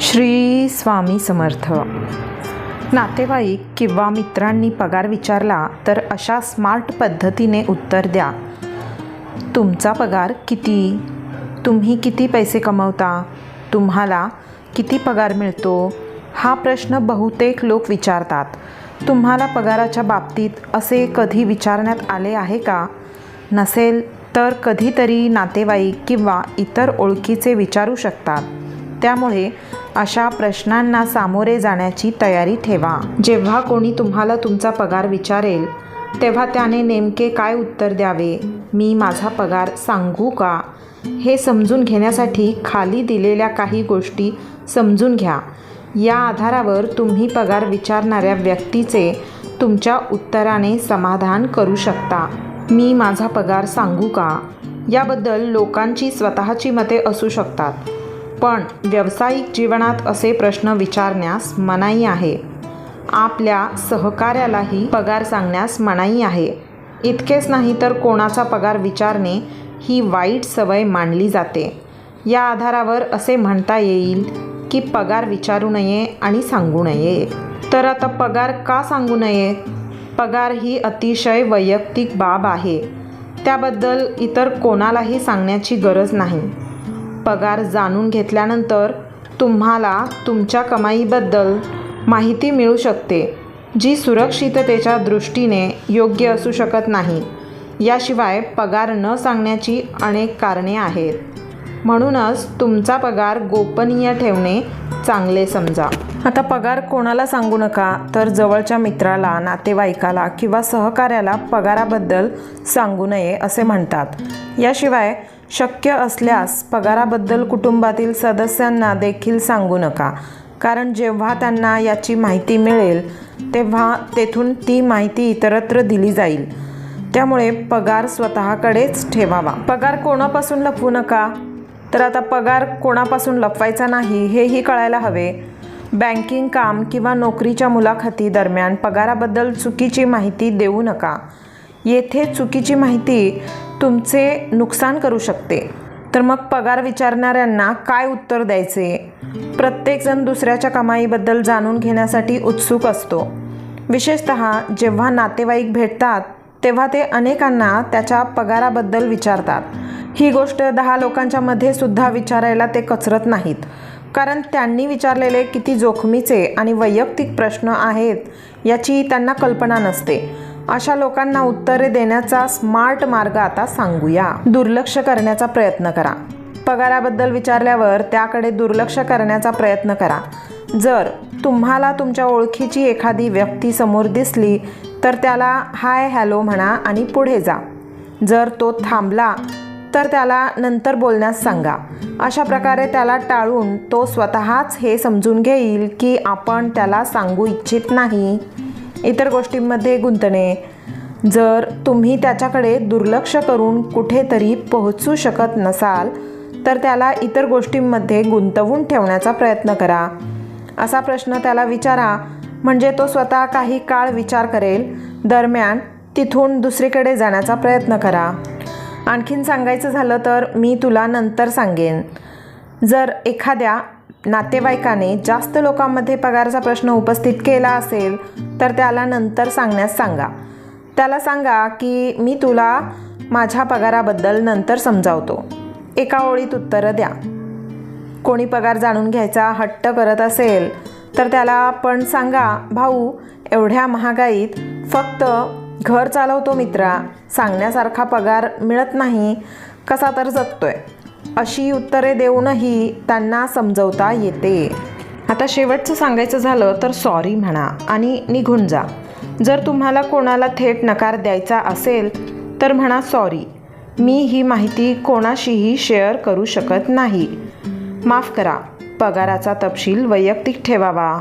श्री स्वामी समर्थ. नातेवाईक किंवा मित्रांनी पगार विचारला तर अशा स्मार्ट पद्धतीने उत्तर द्या. तुमचा पगार किती? तुम्ही किती पैसे कमवता? तुम्हाला किती पगार मिळतो? हा प्रश्न बहुतेक लोक विचारतात. तुम्हाला पगाराच्या बाबतीत असे कधी विचारण्यात आले आहे का? नसेल तर कधीतरी नातेवाईक किंवा इतर ओळखीचे विचारू शकतात. त्यामुळे अशा प्रश्नांना सामोरे जाण्याची तयारी ठेवा. जेव्हा कोणी तुम्हाला तुमचा पगार विचारेल तेव्हा त्याने नेमके काय उत्तर द्यावे? मी माझा पगार सांगू का? हे समजून घेण्यासाठी खाली दिलेल्या काही गोष्टी समजून घ्या. या आधारावर तुम्ही पगार विचारणाऱ्या व्यक्तीचे तुमच्या उत्तराने समाधान करू शकता. मी माझा पगार सांगू का? याबद्दल लोकांची स्वतःची मते असू शकतात. पण व्यावसायिक जीवनात असे प्रश्न विचारण्यास मनाई आहे. आपल्या सहकार्यालाही पगार सांगण्यास मनाई आहे. इतकेच नाही तर कोणाचा पगार विचारणे ही वाईट सवय मानली जाते. या आधारावर असे म्हणता येईल की पगार विचारू नये आणि सांगू नये. तर आता पगार का सांगू नये? पगार ही अतिशय वैयक्तिक बाब आहे. त्याबद्दल इतर कोणालाही सांगण्याची गरज नाही. पगार जाणून घेतल्यानंतर तुम्हाला तुमच्या कमाईबद्दल माहिती मिळू शकते जी सुरक्षिततेच्या दृष्टीने योग्य असू शकत नाही. याशिवाय पगार न सांगण्याची अनेक कारणे आहेत. म्हणूनच तुमचा पगार गोपनीय ठेवणे चांगले समजा. आता पगार कोणाला सांगू नका तर जवळच्या मित्राला नातेवाईकाला किंवा सहकार्याला पगाराबद्दल सांगू नये असे म्हणतात. याशिवाय शक्य असल्यास पगाराबद्दल कुटुंबातील सदस्यांना देखील सांगू नका. कारण जेव्हा त्यांना याची माहिती मिळेल तेव्हा तेथून ती माहिती इतरत्र दिली जाईल. त्यामुळे पगार स्वतःकडेच ठेवावा. पगार कोणापासून लपवू नका? तर आता पगार कोणापासून लपवायचा नाही हेही कळायला हवे. बँकिंग काम किंवा नोकरीच्या मुलाखती दरम्यान पगाराबद्दल चुकीची माहिती देऊ नका. येथे चुकीची माहिती तुमचे नुकसान करू शकते. तर मग पगार विचारणाऱ्यांना काय उत्तर द्यायचे? प्रत्येकजण दुसऱ्याच्या कमाईबद्दल जाणून घेण्यासाठी उत्सुक असतो. विशेषत जेव्हा नातेवाईक भेटतात तेव्हा ते अनेकांना त्याच्या पगाराबद्दल विचारतात. ही गोष्ट दहा लोकांच्या मध्ये सुद्धा विचारायला ते कचरत नाहीत. कारण त्यांनी विचारलेले किती जोखमीचे आणि वैयक्तिक प्रश्न आहेत याची त्यांना कल्पना नसते. अशा लोकांना उत्तरे देण्याचा स्मार्ट मार्ग आता सांगूया. दुर्लक्ष करण्याचा प्रयत्न करा. पगाराबद्दल विचारल्यावर त्याकडे दुर्लक्ष करण्याचा प्रयत्न करा. जर तुम्हाला तुमच्या ओळखीची एखादी व्यक्ती समोर दिसली तर त्याला हाय हॅलो म्हणा आणि पुढे जा. जर तो थांबला तर त्याला नंतर बोलण्यास सांगा. अशा प्रकारे त्याला टाळून तो स्वतःच हे समजून घेईल की आपण त्याला सांगू इच्छित नाही. इतर गोष्टींमध्ये गुंतणे. जर तुम्ही त्याच्याकडे दुर्लक्ष करून कुठेतरी पोहोचू शकत नसाल तर त्याला इतर गोष्टींमध्ये गुंतवून ठेवण्याचा प्रयत्न करा. असा प्रश्न त्याला विचारा म्हणजे तो स्वतः काही काळ विचार करेल. दरम्यान तिथून दुसरीकडे जाण्याचा प्रयत्न करा. आणखीन सांगायचं झालं तर मी तुला नंतर सांगेन. जर एखाद्या नातेवाईकाने जास्त लोकांमध्ये पगाराचा प्रश्न उपस्थित केला असेल तर त्याला नंतर सांगण्यास सांगा. त्याला सांगा की मी तुला माझ्या पगाराबद्दल नंतर समजावतो. एका ओळीत उत्तरं द्या. कोणी पगार जाणून घ्यायचा हट्ट करत असेल तर त्याला पण सांगा भाऊ एवढ्या महागाईत फक्त घर चालवतो मित्रा. सांगण्यासारखा पगार मिळत नाही. कसा तर जगतोय. अशी उत्तरे देऊनही त्यांना समजवता येते. आता शेवटचं सांगायचं झालं तर सॉरी म्हणा आणि निघून जा. जर तुम्हाला कोणाला थेट नकार द्यायचा असेल तर म्हणा सॉरी मी ही माहिती कोणाशीही शेअर करू शकत नाही. माफ करा. पगाराचा तपशील वैयक्तिक ठेवावा.